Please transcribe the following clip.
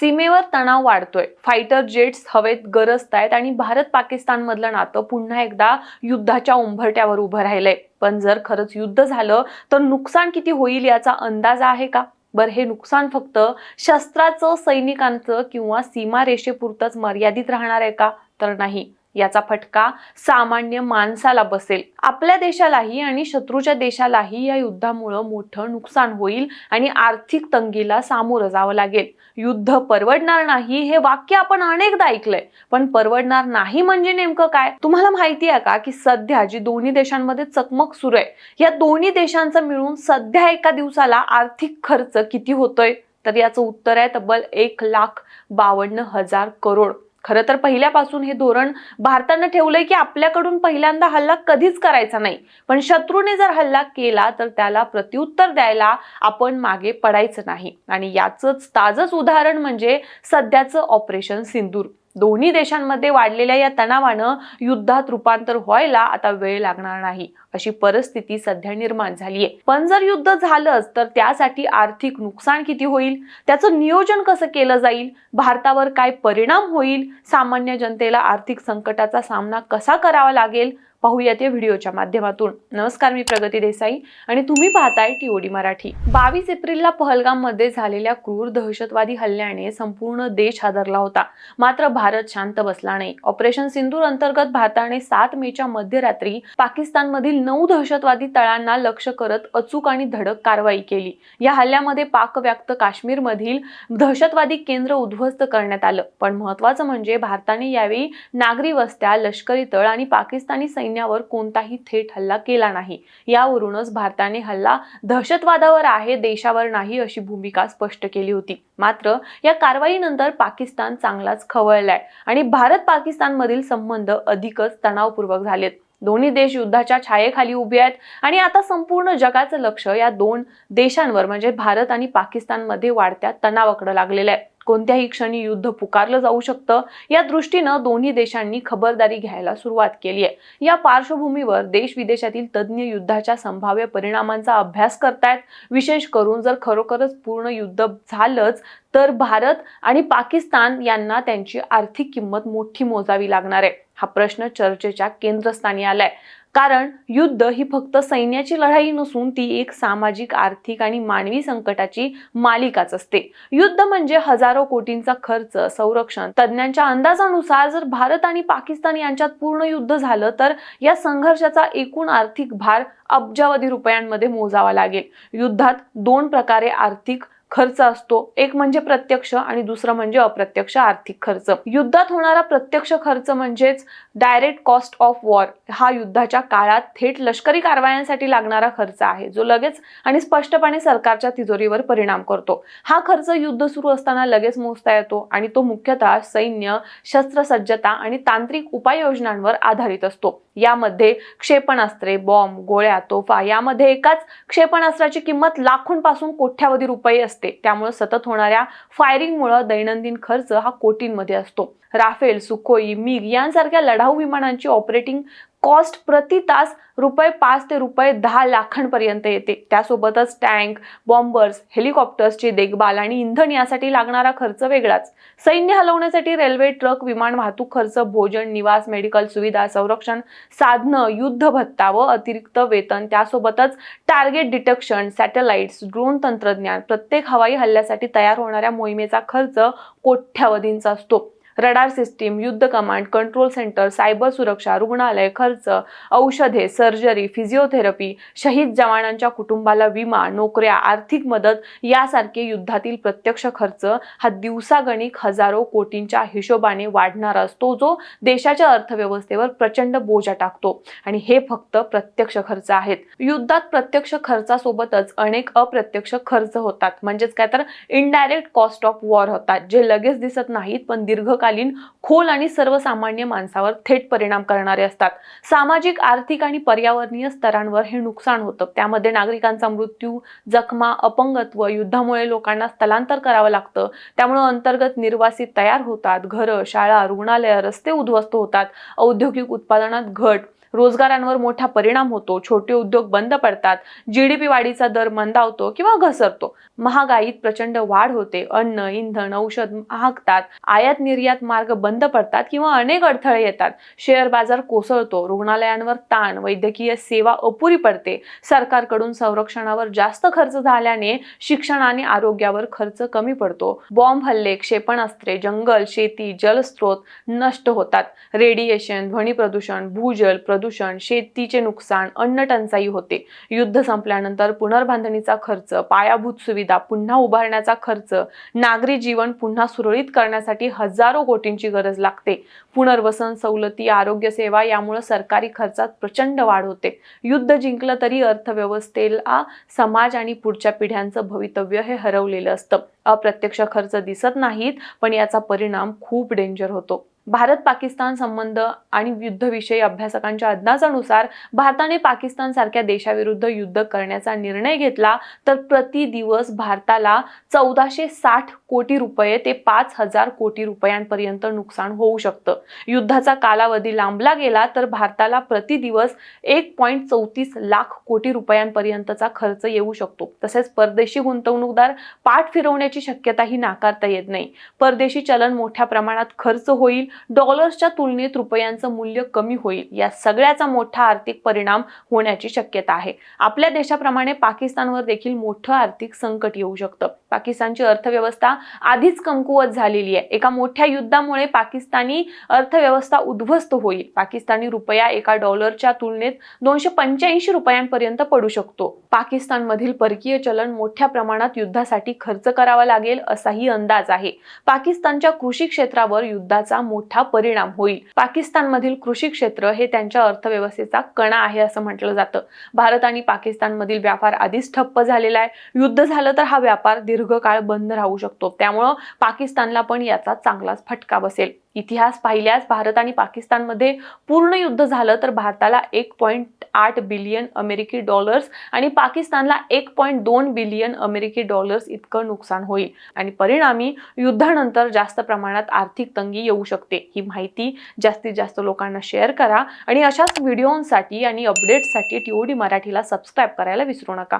सीमेवर तणाव वाढतोय. फायटर जेट्स हवेत गरजतायत आणि भारत पाकिस्तान मधलं नातं पुन्हा एकदा युद्धाच्या उंबरट्यावर उभं राहिलंय. पण जर खरंच युद्ध झालं तर नुकसान किती होईल याचा अंदाज आहे का? बरं हे नुकसान फक्त शस्त्राचं सैनिकांचं किंवा सीमारेषेपुरतंच मर्यादित राहणार आहे का? तर नाही. याचा फटका सामान्य माणसाला बसेल. आपल्या देशालाही आणि शत्रूच्या देशालाही या युद्धामुळं मोठं नुकसान होईल आणि आर्थिक तंगीला सामोरं जावं लागेल. युद्ध परवडणार नाही हे वाक्य आपण अनेकदा ऐकलंय. पण परवडणार नाही म्हणजे नेमकं काय? तुम्हाला माहिती आहे का की सध्या जी दोन्ही देशांमध्ये चकमक सुरू आहे या दोन्ही देशांचा मिळून सध्या एका दिवसाला आर्थिक खर्च किती होतोय? तर याचं उत्तर आहे तब्बल एक लाख बावन्न हजार करोड. खरं तर पहिल्यापासून हे धोरण भारतानं ठेवलंय की आपल्याकडून पहिल्यांदा हल्ला कधीच करायचा नाही. पण शत्रूने जर हल्ला केला तर त्याला प्रत्युत्तर द्यायला आपण मागे पडायचं नाही. आणि याचंच ताजंच उदाहरण म्हणजे सध्याचं ऑपरेशन सिंदूर. दोन्ही देशांमध्ये वाढलेल्या या तणावानं युद्धात रूपांतर व्हायला आता वेळ लागणार नाही. अशी परिस्थिती सध्या निर्माण झालीय. पण जर युद्ध झालंच तर त्यासाठी आर्थिक नुकसान किती होईल? त्याचं नियोजन कसं केलं जाईल? भारतावर काय परिणाम होईल? सामान्य जनतेला आर्थिक संकटाचा सामना कसा करावा लागेल? पाहूयात या व्हिडिओच्या माध्यमातून. नमस्कार मी प्रगती देसाई आणि तुम्ही पाहताय टीओडी मराठी. बावीस एप्रिलला पहलगाममध्ये झालेल्या क्रूर दहशतवादी हल्ल्याने संपूर्ण देश हादरला होता. मात्र भारत शांत बसला नाही. ऑपरेशन सिंदूर अंतर्गत भारताने सात मेच्या मध्यरात्री पाकिस्तानमधील नऊ दहशतवादी तळांना लक्ष करत अचूक आणि धडक कारवाई केली. या हल्ल्यामध्ये पाकव्याप्त काश्मीरमधील दहशतवादी केंद्र उद्ध्वस्त करण्यात आलं. पण महत्वाचं म्हणजे भारताने यावेळी नागरी वस्त्या लष्करी तळ आणि पाकिस्तानी सैन्यावर कोणताही थेट हल्ला केला नाही. यावरूनच भारताने हल्ला दहशतवादावर आहे देशावर नाही अशी भूमिका स्पष्ट केली होती. मात्र या कारवाईनंतर पाकिस्तान चांगलाच खवळलाय आणि भारत पाकिस्तान मधील संबंध अधिकच तणावपूर्वक झालेत. दोन्ही देश युद्धाच्या छायेखाली उभे आहेत आणि आता संपूर्ण जगाचं लक्ष या दोन देशांवर म्हणजे भारत आणि पाकिस्तानमध्ये वाढत्या तणावाकडे लागलेलं आहे. कोणत्याही क्षणी युद्ध पुकारलं जाऊ शकतं. या दृष्टीनं दोन्ही देशांनी खबरदारी घ्यायला सुरुवात केली आहे. या पार्श्वभूमीवर देश विदेशातील तज्ज्ञ युद्धाच्या संभाव्य परिणामांचा अभ्यास करतायत. विशेष करून जर खरोखरच पूर्ण युद्ध झालंच तर भारत आणि पाकिस्तान यांना त्यांची आर्थिक किंमत मोठी मोजावी लागणार आहे. हा प्रश्न चर्चेच्या केंद्रस्थानी आलाय. कारण युद्ध ही फक्त सैन्याची लढाई नसून ती एक सामाजिक आर्थिक आणि मानवी संकटाची मालिकाच असते. युद्ध म्हणजे हजारो कोटींचा खर्च संरक्षण. तज्ज्ञांच्या अंदाजानुसार जर भारत आणि पाकिस्तान यांच्यात पूर्ण युद्ध झालं तर या संघर्षाचा एकूण आर्थिक भार अब्जावधी रुपयांमध्ये मोजावा लागेल. युद्धात दोन प्रकारे आर्थिक खर्च असतो. एक म्हणजे प्रत्यक्ष आणि दुसरं म्हणजे अप्रत्यक्ष आर्थिक खर्च. युद्धात होणारा प्रत्यक्ष खर्च म्हणजेच डायरेक्ट कॉस्ट ऑफ वॉर हा युद्धाच्या काळात थेट लष्करी कारवायांसाठी लागणारा खर्च आहे जो लगेच आणि स्पष्टपणे सरकारच्या तिजोरीवर परिणाम करतो. हा खर्च युद्ध सुरू असताना लगेच मोजता येतो आणि तो मुख्यतः सैन्य शस्त्रसज्जता आणि तांत्रिक उपाययोजनांवर आधारित असतो. यामध्ये क्षेपणास्त्रे बॉम्ब गोळ्या तोफा यामध्ये एकाच क्षेपणास्त्राची किंमत लाखोंपासून कोट्यावधी रुपये असते. त्यामुळे सतत होणाऱ्या फायरिंगमुळे दैनंदिन खर्च हा कोटींमध्ये असतो. राफेल सुखोई मिग यांसारख्या लढाऊ विमानांची ऑपरेटिंग कॉस्ट प्रति तास रुपये पाच ते रुपये दहा लाखांपर्यंत येते. त्यासोबतच टँक बॉम्बर्स हेलिकॉप्टर्सची देखभाल आणि इंधन यासाठी लागणारा खर्च वेगळाच. सैन्य हलवण्यासाठी रेल्वे ट्रक विमान वाहतूक खर्च भोजन निवास मेडिकल सुविधा संरक्षण साधनं युद्ध भत्ता व अतिरिक्त वेतन त्यासोबतच टार्गेट डिटेक्शन सॅटेलाइट्स ड्रोन तंत्रज्ञान प्रत्येक हवाई हल्ल्यासाठी तयार होणाऱ्या मोहिमेचा खर्च कोट्यावधींचा असतो. रडार सिस्टीम युद्ध कमांड कंट्रोल सेंटर सायबर सुरक्षा रुग्णालय खर्च औषधे सर्जरी फिजिओथेरपी शहीद जवानांच्या कुटुंबाला विमा नोकऱ्या आर्थिक मदत यासारखे युद्धातील प्रत्यक्ष खर्च हा दिवसागणिक हजारो कोटींच्या हिशोबाने वाढणारा असतो जो देशाच्या अर्थव्यवस्थेवर प्रचंड बोजा टाकतो. आणि हे फक्त प्रत्यक्ष खर्च आहेत. युद्धात प्रत्यक्ष खर्चासोबतच अनेक अप्रत्यक्ष खर्च होतात. म्हणजेच काय तर इनडायरेक्ट कॉस्ट ऑफ वॉर होतात जे लगेच दिसत नाहीत पण दीर्घकालीन खोल आणि सर्वसामान्य माणसावर थेट परिणाम करणारे असतात. सामाजिक आर्थिक आणि पर्यावरणीय स्तरांवर हे नुकसान होतं. त्यामध्ये नागरिकांचा मृत्यू जखमा अपंगत्व युद्धामुळे लोकांना स्थलांतर करावं लागतं. त्यामुळे अंतर्गत निर्वासित तयार होतात. घरं शाळा रुग्णालय रस्ते उद्ध्वस्त होतात. औद्योगिक उत्पादनात घट रोजगारांवर मोठा परिणाम होतो छोटे उद्योग बंद पडतात जीडीपी वाढीचा दर मंदावतो किंवा घसरतो. महागाईत प्रचंड वाढ होते अन्न इंधन औषध महागतात आयात निर्यात मार्ग बंद पडतात किंवा अनेक अडथळे येतात. शेअर बाजार कोसळतो रुग्णालयांवर ताण वैद्यकीय सेवा अपुरी पडते. सरकारकडून संरक्षणावर जास्त खर्च झाल्याने शिक्षण आणि आरोग्यावर खर्च कमी पडतो. बॉम्ब हल्ले क्षेपणास्त्रे जंगल शेती जलस्रोत नष्ट होतात. रेडिएशन ध्वनी प्रदूषण भूजल प्रदूषण शेतीचे नुकसान अन्न टंचाई होते. युद्ध संपल्यानंतर पुनर्बांधणीचा खर्च पायाभूत सुविधा पुन्हा उभारण्याचा खर्च नागरी जीवन पुन्हा सुरळीत करण्यासाठी हजारो कोटींची गरज लागते. पुनर्वसन सवलती आरोग्य सेवा यामुळे सरकारी खर्चात प्रचंड वाढ होते. युद्ध जिंकलं तरी अर्थव्यवस्थेला समाज आणि पुढच्या पिढ्यांचं भवितव्य हे हरवलेलं असतं. अप्रत्यक्ष खर्च दिसत नाहीत पण याचा परिणाम खूप डेंजर होतो. भारत पाकिस्तान संबंध आणि युद्धविषयी अभ्यासकांच्या अंदाजानुसार भारताने पाकिस्तान सारख्या देशाविरुद्ध युद्ध करण्याचा निर्णय घेतला तर प्रति दिवस भारताला चौदाशे साठ कोटी रुपये ते पाच हजार कोटी रुपयांपर्यंत नुकसान होऊ शकतं. युद्धाचा कालावधी लांबला गेला तर भारताला प्रति दिवस एक पॉईंट चौतीस लाख कोटी रुपयांपर्यंतचा खर्च येऊ शकतो. तसेच परदेशी गुंतवणूकदार पाठ फिरवण्याची शक्यताही नाकारता येत नाही. परदेशी चलन मोठ्या प्रमाणात खर्च होईल डॉलर्सच्या तुलनेत रुपयांचं मूल्य कमी होईल. या सगळ्याचा मोठा आर्थिक परिणाम होण्याची शक्यता आहे. आपल्या देशाप्रमाणे पाकिस्तानवर देखील मोठं आर्थिक संकट येऊ शकतं. पाकिस्तानची अर्थव्यवस्था आधीच कमकुवत झालेली आहे. एका मोठ्या युद्धामुळे पाकिस्तानी अर्थव्यवस्था उद्ध्वस्त होईल. पाकिस्तानी रुपया एका डॉलरच्या तुलनेत दोनशे पंच्याऐंशी रुपयांपर्यंत पडू शकतो. पाकिस्तानमधील परकीय चलन मोठ्या प्रमाणात युद्धासाठी खर्च करावा लागेल असाही अंदाज आहे. पाकिस्तानच्या कृषी क्षेत्रावर युद्धाचा मोठा परिणाम होईल. पाकिस्तानमधील कृषी क्षेत्र हे त्यांच्या अर्थव्यवस्थेचा कणा आहे असं म्हटलं जातं. भारत आणि पाकिस्तानमधील व्यापार आधीच ठप्प झालेला आहे. युद्ध झालं तर हा व्यापार दीर्घकाळ बंद राहू शकतो. त्यामुळं पाकिस्तानला पण याचा चांगलाच फटका बसेल. इतिहास पाहिल्यास भारत आणि पाकिस्तानमध्ये पूर्ण युद्ध झालं तर भारताला एक पॉईंट आठ बिलियन अमेरिकी डॉलर्स आणि पाकिस्तानला एक पॉईंट दोन बिलियन अमेरिकी डॉलर्स इतकं नुकसान होईल. आणि परिणामी युद्धानंतर जास्त प्रमाणात आर्थिक तंगी येऊ शकते. ही माहिती जास्तीत जास्त लोकांना शेअर करा आणि अशाच व्हिडिओसाठी आणि अपडेट्ससाठी टीओडी मराठीला सबस्क्राईब करायला विसरू नका.